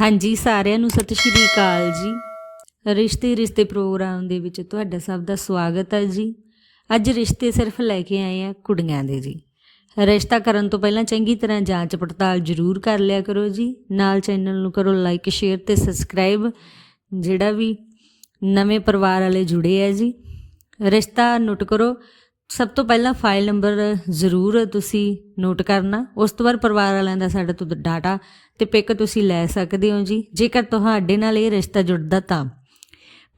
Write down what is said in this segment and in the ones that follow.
ਹਾਂਜੀ, ਸਾਰਿਆਂ ਨੂੰ ਸਤਿ ਸ਼੍ਰੀ ਅਕਾਲ ਜੀ। ਰਿਸ਼ਤੇ ਰਿਸ਼ਤੇ ਪ੍ਰੋਗਰਾਮ ਦੇ ਵਿੱਚ ਤੁਹਾਡਾ ਸਭ ਦਾ ਸਵਾਗਤ ਹੈ ਜੀ। ਅੱਜ ਰਿਸ਼ਤੇ ਸਿਰਫ ਲੈ ਕੇ ਆਏ ਆ ਕੁੜੀਆਂ ਦੇ ਜੀ। ਰਿਸ਼ਤਾ ਕਰਨ ਤੋਂ ਪਹਿਲਾਂ ਚੰਗੀ ਤਰ੍ਹਾਂ ਜਾਂਚ ਪੜਤਾਲ ਜ਼ਰੂਰ ਕਰ ਲਿਆ ਕਰੋ ਜੀ। ਨਾਲ ਚੈਨਲ ਨੂੰ ਕਰੋ ਲਾਈਕ, ਸ਼ੇਅਰ ਤੇ ਸਬਸਕ੍ਰਾਈਬ, ਜਿਹੜਾ ਵੀ ਨਵੇਂ ਪਰਿਵਾਰ ਵਾਲੇ ਜੁੜੇ ਆ ਜੀ। ਰਿਸ਼ਤਾ ਨੋਟ ਕਰੋ ਸਭ ਤੋਂ ਪਹਿਲਾਂ ਫਾਈਲ ਨੰਬਰ ਜ਼ਰੂਰ ਤੁਸੀਂ ਨੋਟ ਕਰਨਾ। ਉਸ ਤੋਂ ਬਾਅਦ ਪਰਿਵਾਰ ਵਾਲਿਆਂ ਦਾ ਸਾਡੇ ਤੋਂ ਡਾਟਾ ਤੇ ਪਿਕ ਤੁਸੀਂ ਲੈ ਸਕਦੇ ਹੋ ਜੀ। ਜੇਕਰ ਤੁਹਾਡੇ ਨਾਲ ਇਹ ਰਿਸ਼ਤਾ ਜੁੜਦਾ ਤਾਂ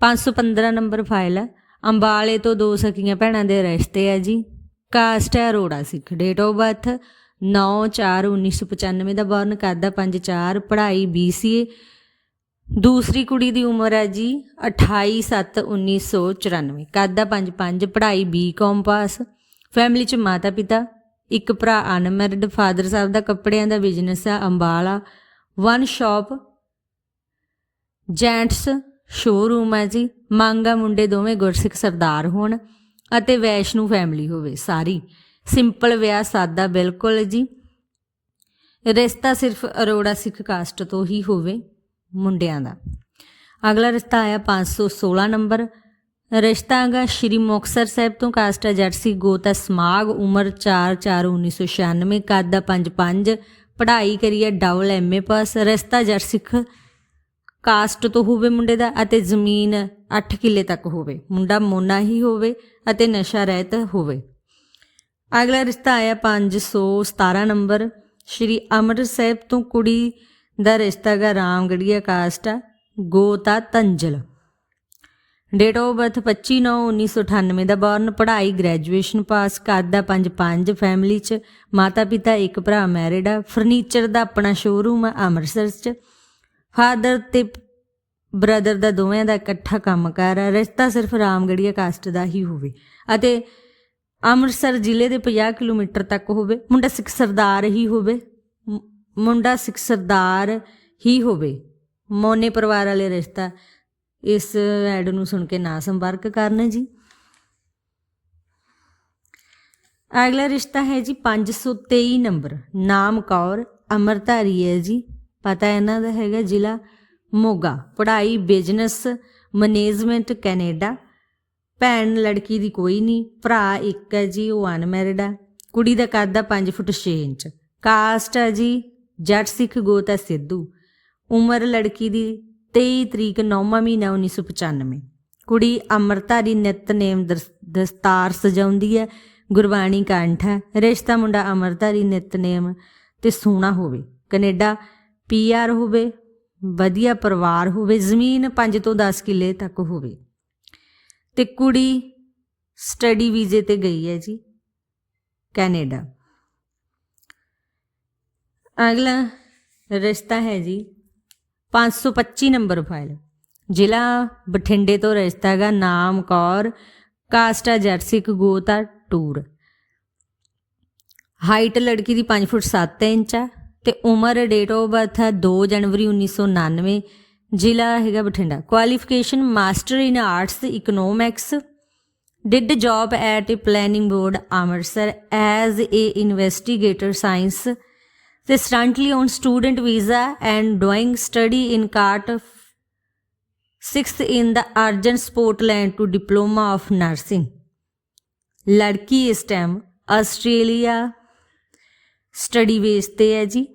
515 ਨੰਬਰ ਫਾਈਲ ਹੈ ਅੰਬਾਲੇ ਤੋਂ ਦੋ ਸਕੀਆਂ ਭੈਣਾਂ ਦੇ ਰਿਸ਼ਤੇ ਹੈ ਜੀ। ਕਾਸਟ ਹੈ Arora Sikh date of birth 9/4/1995 ਦਾ ਬਰਨ ਕਰਦਾ 5/4 ਪੜ੍ਹਾਈ BCA ਦੂਸਰੀ ਕੁੜੀ ਦੀ ਉਮਰ ਹੈ ਜੀ 28/7/1994 ਕਰਦਾ 5/5 ਪੜ੍ਹਾਈ ਬੀਕਾਮ ਪਾਸ। ਫੈਮਿਲੀ ਚ ਮਾਤਾ ਪਿਤਾ, ਇੱਕ ਭਰਾ ਅਨਮੈਰਿਡ, ਫਾਦਰ ਸਾਹਿਬ ਦਾ ਕੱਪੜਿਆਂ ਦਾ ਬਿਜ਼ਨਸ ਆ Ambala. One shop gents showroom ਹੈ ਜੀ। ਮੰਗਾ ਮੁੰਡੇ ਦੋਵੇਂ ਗੁਰਸਿੱਖ ਸਰਦਾਰ ਹੋਣ ਅਤੇ ਵੈਸ਼ਨੂ ਫੈਮਿਲੀ ਹੋਵੇ ਸਾਰੀ। ਸਿੰਪਲ ਵਿਆਹ, ਸਾਦਾ ਬਿਲਕੁਲ ਜੀ। ਰਿਸ਼ਤਾ ਸਿਰਫ ਅਰੋੜਾ ਸਿੱਖ ਕਾਸਟ ਤੋਂ ਹੀ ਹੋਵੇ। ਮੁੰਡਿਆਂ ਦਾ। ਅਗਲਾ ਰਿਸ਼ਤਾ ਆਇਆ 516 ਨੰਬਰ। ਰਿਸ਼ਤਾ ਹੈਗਾ ਸ਼੍ਰੀ ਮੁਕਤਸਰ ਸਾਹਿਬ ਤੋਂ ਕਾਸਟ ਹੈ ਜਰਸੀ ਗੋਤਾ ਸਮਾਗ, ਉਮਰ 4/4/1996 ਕੱਦ ਦਾ 5-5 ਪੜ੍ਹਾਈ ਕਰੀ ਹੈ ਡਬਲ ਐਮਏ ਪਾਸ ਰਿਸ਼ਤਾ ਜਰਸਿੱਖ ਕਾਸਟ ਤੋਂ ਹੋਵੇ ਮੁੰਡੇ ਦਾ ਅਤੇ ਜ਼ਮੀਨ 8 ਕਿੱਲੇ ਤੱਕ ਹੋਵੇ। ਮੁੰਡਾ ਮੋਨਾ ਹੀ ਹੋਵੇ ਅਤੇ ਨਸ਼ਾ ਰਹਿਤ ਹੋਵੇ। ਅਗਲਾ ਰਿਸ਼ਤਾ ਆਇਆ 517 ਨੰਬਰ। ਸ਼੍ਰੀ ਅਮਰ ਸਾਹਿਬ ਤੋਂ ਕੁੜੀ ਦਾ ਰਿਸ਼ਤਾ ਗਾ ਰਾਮਗੜੀਆ ਕਾਸਟ ਆ ਗੋਤਾ ਤੰਜਲ। ਡੇਟ ਆਫ ਬਰਥ 25/9/1998 ਦਾ ਬਰਨ ਪੜ੍ਹਾਈ ਗ੍ਰੈਜੂਏਸ਼ਨ ਪਾਸ ਕਰਦਾ 5-5 ਫੈਮਿਲੀ ਚ ਮਾਤਾ ਪਿਤਾ ਇੱਕ ਭਰਾ ਮੈਰਿਡ ਆ ਫਰਨੀਚਰ ਦਾ ਆਪਣਾ ਸ਼ੋਰੂਮ ਆ, ਅੰਮ੍ਰਿਤਸਰ ਚ। ਫਾਦਰ ਤੇ ਬ੍ਰਦਰ ਦਾ ਦੋਵਾਂ ਦਾ ਇਕੱਠਾ ਕੰਮਕਾਰ ਆ, ਰਿਸ਼ਤਾ ਸਿਰਫ ਰਾਮਗੜੀਆ ਕਾਸਟ ਦਾ ਹੀ ਹੋਵੇ ਅਤੇ ਅੰਮ੍ਰਿਤਸਰ ਜ਼ਿਲ੍ਹੇ ਦੇ 50 ਕਿਲੋਮੀਟਰ ਤੱਕ ਹੋਵੇ, ਮੁੰਡਾ ਸਿੱਖ ਸਰਦਾਰ ਹੀ ਹੋਵੇ। ਮੁੰਡਾ ਸਿੱਖ ਸਰਦਾਰ ਹੀ ਹੋਵੇ। ਮੋਨੇ ਪਰਿਵਾਰ ਵਾਲੇ ਰਿਸ਼ਤਾ ਇਸ ਐਡ ਨੂੰ ਸੁਣ ਕੇ ਨਾ ਸੰਪਰਕ ਕਰਨ ਜੀ। ਅਗਲਾ ਰਿਸ਼ਤਾ ਹੈ ਜੀ 523 ਨੰਬਰ। ਨਾਮ ਕੌਰ, ਅਮਰਧਾਰੀ ਹੈ ਜੀ। ਪਤਾ ਇਹਨਾਂ ਦਾ ਹੈਗਾ ਜ਼ਿਲ੍ਹਾ ਮੋਗਾ। ਪੜ੍ਹਾਈ ਬਿਜ਼ਨਸ ਮੈਨੇਜਮੈਂਟ ਕੈਨੇਡਾ। ਭੈਣ ਲੜਕੀ ਦੀ ਕੋਈ ਨਹੀਂ, ਭਰਾ ਇੱਕ ਹੈ ਜੀ, ਉਹ ਅਨਮੈਰਿਡ ਹੈ। ਕੁੜੀ ਦਾ ਕੱਦ ਆ 5 ਫੁੱਟ 6 ਇੰਚ। ਕਾਸਟ ਹੈ ਜੀ ਜੱਟ ਸਿੱਖ ਗੋਤ ਹੈ ਸਿੱਧੂ। ਉਮਰ ਲੜਕੀ ਦੀ 23 ਤਰੀਕ 9ਵਾਂ ਮਹੀਨਾ 1995 ਕੁੜੀ ਅਮਰਤਾਰੀ ਨਿਤਨੇਮ ਦਸਤਾਰ ਸਜਾਉਂਦੀ ਹੈ, ਗੁਰਬਾਣੀ ਕੰਠ ਹੈ। ਰਿਸ਼ਤਾ ਮੁੰਡਾ ਅਮਰਤਾਰੀ ਨਿਤਨੇਮ ਤੇ ਸੋਹਣਾ ਹੋਵੇ। ਕੈਨੇਡਾ ਪੀਆਰ ਹੋਵੇ, ਵਧੀਆ ਪਰਿਵਾਰ ਹੋਵੇ, ਜ਼ਮੀਨ 5 ਤੋਂ 10 ਕਿੱਲੇ ਤੱਕ ਹੋਵੇ। ਤੇ ਕੁੜੀ ਸਟੱਡੀ ਵੀਜ਼ੇ ਤੇ ਗਈ ਹੈ ਜੀ ਕੈਨੇਡਾ। ਅਗਲਾ ਰਿਸ਼ਤਾ ਹੈ ਜੀ 525 ਨੰਬਰ ਫਾਈਲ। ਜ਼ਿਲ੍ਹਾ ਬਠਿੰਡੇ ਤੋਂ ਰਿਸ਼ਤਾ ਹੈਗਾ ਨਾਮ ਕੌਰ, ਕਾਸਟਾ ਜਰਸਿਕ ਗੋਤਾ ਟੂਰ। ਹਾਈਟ ਲੜਕੀ ਦੀ 5 ਫੁੱਟ 7 ਇੰਚ ਆ ਤੇ ਉਮਰ ਡੇਟ ਆਫ ਬਰਥ ਹੈ 2 ਜਨਵਰੀ 1999 ਜ਼ਿਲ੍ਹਾ ਹੈਗਾ Bathinda. Qualification master in arts economics did job at a planning board Amritsar as a investigator science ਤੇ currently on student visa and doing study in CART 6th in the urgent sport land to diploma of nursing ਲੜਕੀ ਇਸ time Australia study base ਤੇ ਹੈ ਜੀ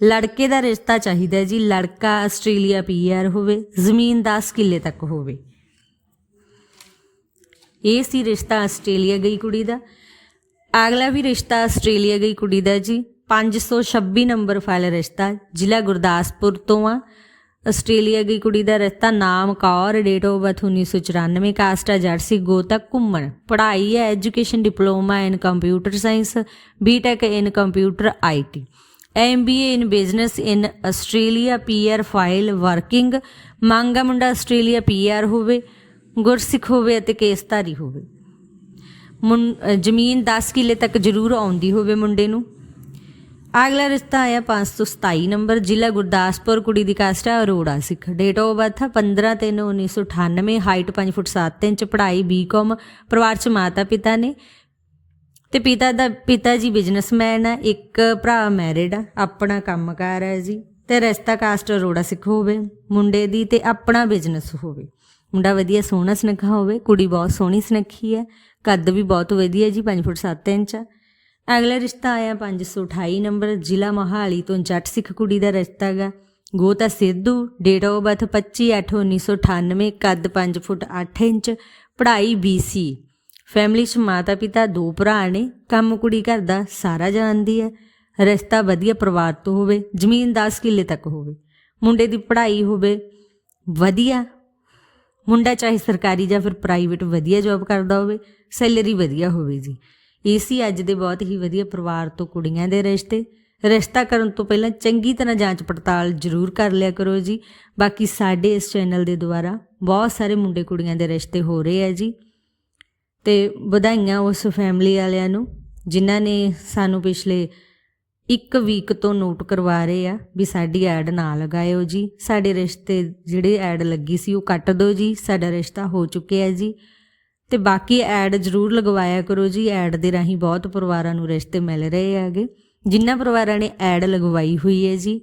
ਲੜਕੇ ਦਾ ਰਿਸ਼ਤਾ ਚਾਹੀਦਾ ਹੈ ਜੀ ਲੜਕਾ ਆਸਟ੍ਰੇਲੀਆ ਪੀਆਰ ਹੋਵੇ ਜ਼ਮੀਨ 10 ਕਿੱਲੇ ਤੱਕ ਹੋਵੇ ਇਹ ਸੀ ਰਿਸ਼ਤਾ ਆਸਟ੍ਰੇਲੀਆ ਗਈ ਕੁੜੀ ਦਾ ਅਗਲਾ ਵੀ ਰਿਸ਼ਤਾ ਆਸਟ੍ਰੇਲੀਆ ਗਈ ਕੁੜੀ ਦਾ ਜੀ। 526 ਨੰਬਰ ਫਾਈਲ ਰਿਸ਼ਤਾ, ਜ਼ਿਲ੍ਹਾ ਗੁਰਦਾਸਪੁਰ ਤੋਂ ਆ। ਆਸਟ੍ਰੇਲੀਆ ਗਈ ਕੁੜੀ ਦਾ ਰਿਸ਼ਤਾ ਨਾਮ Kaur date of birth 1994 caste ਆ ਜਰਸੀ ਗੋਤਾ ਘੁੰਮਣ। ਪੜ੍ਹਾਈ ਹੈ education diploma in computer science BTech in computer IT MBA in business in Australia PR file working ਮੰਗਾ ਮੁੰਡਾ ਆਸਟ੍ਰੇਲੀਆ ਪੀਆਰ ਹੋਵੇ, ਗੁਰਸਿੱਖ ਹੋਵੇ ਅਤੇ ਕੇਸਧਾਰੀ ਹੋਵੇ। ਜ਼ਮੀਨ 10 ਕਿੱਲੇ ਤੱਕ ਜ਼ਰੂਰ ਆਉਂਦੀ ਹੋਵੇ ਮੁੰਡੇ ਨੂੰ। ਅਗਲਾ ਰਿਸ਼ਤਾ ਆਇਆ 527 ਨੰਬਰ, ਜ਼ਿਲ੍ਹਾ ਗੁਰਦਾਸਪੁਰ, ਕੁੜੀ ਦੀ ਕਾਸਟ ਹੈ Arora Sikh. Date of birth 15 3 1998 height 5 foot 7 inch, ਪੜ੍ਹਾਈ ਬੀਕਾਮ ਪਰਿਵਾਰ ਚ ਮਾਤਾ ਪਿਤਾ ਨੇ। ਤੇ ਪਿਤਾ ਦਾ, ਪਿਤਾ ਜੀ ਬਿਜ਼ਨਸਮੈਨ ਆ, ਇੱਕ ਭਰਾ ਮੈਰਿਡ ਆ, ਆਪਣਾ ਕੰਮਕਾਰ ਹੈ ਜੀ। ਤੇ ਰਿਸ਼ਤਾ ਕਾਸਟ ਅਰੋੜਾ ਸਿੱਖ ਹੋਵੇ ਮੁੰਡੇ ਦੀ ਤੇ ਆਪਣਾ ਬਿਜ਼ਨਸ ਹੋਵੇ। ਮੁੰਡਾ ਵਧੀਆ ਸੋਹਣਾ ਸੁਨੱਖਾ ਹੋਵੇ, ਕੁੜੀ ਬਹੁਤ ਸੋਹਣੀ ਸੁਨੱਖੀ ਹੈ ਕੱਦ ਵੀ ਬਹੁਤ ਵਧੀਆ ਜੀ 5 ਫੁੱਟ 7 ਇੰਚ ਅਗਲਾ ਰਿਸ਼ਤਾ ਆਇਆ 528 ਨੰਬਰ, ਜ਼ਿਲ੍ਹਾ ਮੋਹਾਲੀ ਤੋਂ ਜੱਟ ਸਿੱਖ ਕੁੜੀ ਦਾ ਰਿਸ਼ਤਾ ਹੈਗਾ ਗੋਤਾ ਸਿੱਧੂ, ਡੇਟ ਆਫ ਬਰਥ 25/8/1998 ਕੱਦ 5 ਫੁੱਟ 8 ਇੰਚ, ਪੜ੍ਹਾਈ BC ਫੈਮਿਲੀ 'ਚ ਮਾਤਾ ਪਿਤਾ ਦੋ ਭਰਾ ਨੇ, ਕੰਮ ਕੁੜੀ ਘਰ ਦਾ ਸਾਰਾ ਜਾਣਦੀ ਹੈ ਰਿਸ਼ਤਾ ਵਧੀਆ ਪਰਿਵਾਰ ਤੋਂ ਹੋਵੇ, ਜ਼ਮੀਨ 10 ਕਿੱਲੇ ਤੱਕ ਹੋਵੇ। ਮੁੰਡੇ ਦੀ ਪੜ੍ਹਾਈ ਹੋਵੇ, ਵਧੀਆ ਮੁੰਡਾ ਚਾਹੇ ਸਰਕਾਰੀ ਜਾਂ ਫਿਰ ਪ੍ਰਾਈਵੇਟ ਵਧੀਆ ਜੌਬ ਕਰਦਾ ਹੋਵੇ ਸੈਲਰੀ ਵਧੀਆ ਹੋਵੇ ਜੀ। ਇਹ ਸੀ ਅੱਜ ਦੇ ਬਹੁਤ ਹੀ ਵਧੀਆ ਪਰਿਵਾਰ ਤੋਂ ਕੁੜੀਆਂ ਦੇ ਰਿਸ਼ਤੇ। ਰਿਸ਼ਤਾ ਕਰਨ ਤੋਂ ਪਹਿਲਾਂ ਚੰਗੀ ਤਰ੍ਹਾਂ ਜਾਂਚ ਪੜਤਾਲ ਜ਼ਰੂਰ ਕਰ ਲਿਆ ਕਰੋ ਜੀ। ਬਾਕੀ ਸਾਡੇ ਇਸ ਚੈਨਲ ਦੇ ਦੁਆਰਾ ਬਹੁਤ ਸਾਰੇ ਮੁੰਡੇ ਕੁੜੀਆਂ ਦੇ ਰਿਸ਼ਤੇ ਹੋ ਰਹੇ ਆ ਜੀ। ਤੇ ਵਧਾਈਆਂ ਉਸ ਫੈਮਿਲੀ ਵਾਲਿਆਂ ਨੂੰ, ਜਿਨ੍ਹਾਂ ਨੇ ਸਾਨੂੰ ਪਿਛਲੇ ਇੱਕ ਵੀਕ ਤੋਂ ਨੋਟ ਕਰਵਾ ਰਹੇ ਆ ਵੀ ਸਾਡੀ ਐਡ ਨਾ ਲਗਾਇਓ ਜੀ। ਸਾਡੇ ਰਿਸ਼ਤੇ ਜਿਹੜੇ ਐਡ ਲੱਗੀ ਸੀ ਉਹ ਕੱਟ ਦਿਓ ਜੀ। ਸਾਡਾ ਰਿਸ਼ਤਾ ਹੋ ਚੁੱਕਿਆ ਜੀ। ਤੇ ਬਾਕੀ ਐਡ ਜ਼ਰੂਰ ਲਗਵਾਇਆ ਕਰੋ ਜੀ। ਐਡ ਦੇ ਰਾਹੀਂ ਬਹੁਤ ਪਰਿਵਾਰਾਂ ਨੂੰ ਰਿਸ਼ਤੇ ਮਿਲ ਰਹੇ ਹੈਗੇ। ਜਿਨ੍ਹਾਂ ਪਰਿਵਾਰਾਂ ਨੇ ਐਡ ਲਗਵਾਈ ਹੋਈ ਹੈ ਜੀ,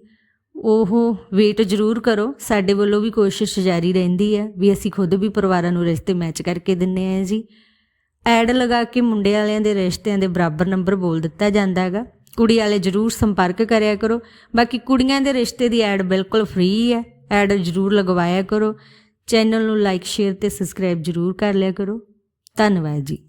ਉਹ ਵੇਟ ਜ਼ਰੂਰ ਕਰੋ। ਸਾਡੇ ਵੱਲੋਂ ਵੀ ਕੋਸ਼ਿਸ਼ ਜਾਰੀ ਰਹਿੰਦੀ ਹੈ ਵੀ ਅਸੀਂ ਖੁਦ ਵੀ ਪਰਿਵਾਰਾਂ ਨੂੰ ਰਿਸ਼ਤੇ ਮੈਚ ਕਰਕੇ ਦਿੰਨੇ ਆ ਜੀ। ਐਡ ਲਗਾ ਕੇ ਮੁੰਡੇ ਵਾਲਿਆਂ ਦੇ ਰਿਸ਼ਤਿਆਂ ਦੇ ਬਰਾਬਰ ਨੰਬਰ ਬੋਲ ਦਿੱਤਾ ਜਾਂਦਾ ਹੈਗਾ। ਕੁੜੀ ਵਾਲੇ ਜਰੂਰ ਸੰਪਰਕ ਕਰਿਆ ਕਰੋ। ਬਾਕੀ ਕੁੜੀਆਂ ਦੇ ਰਿਸ਼ਤੇ ਦੀ ਐਡ ਬਿਲਕੁਲ ਫ੍ਰੀ ਹੈ ਐਡ ਜਰੂਰ ਲਗਵਾਇਆ ਕਰੋ। ਚੈਨਲ ਨੂੰ ਲਾਈਕ ਸ਼ੇਅਰ ਤੇ ਸਬਸਕ੍ਰਾਈਬ ਜਰੂਰ ਕਰ ਲਿਆ ਕਰੋ। ਧੰਨਵਾਦ ਜੀ।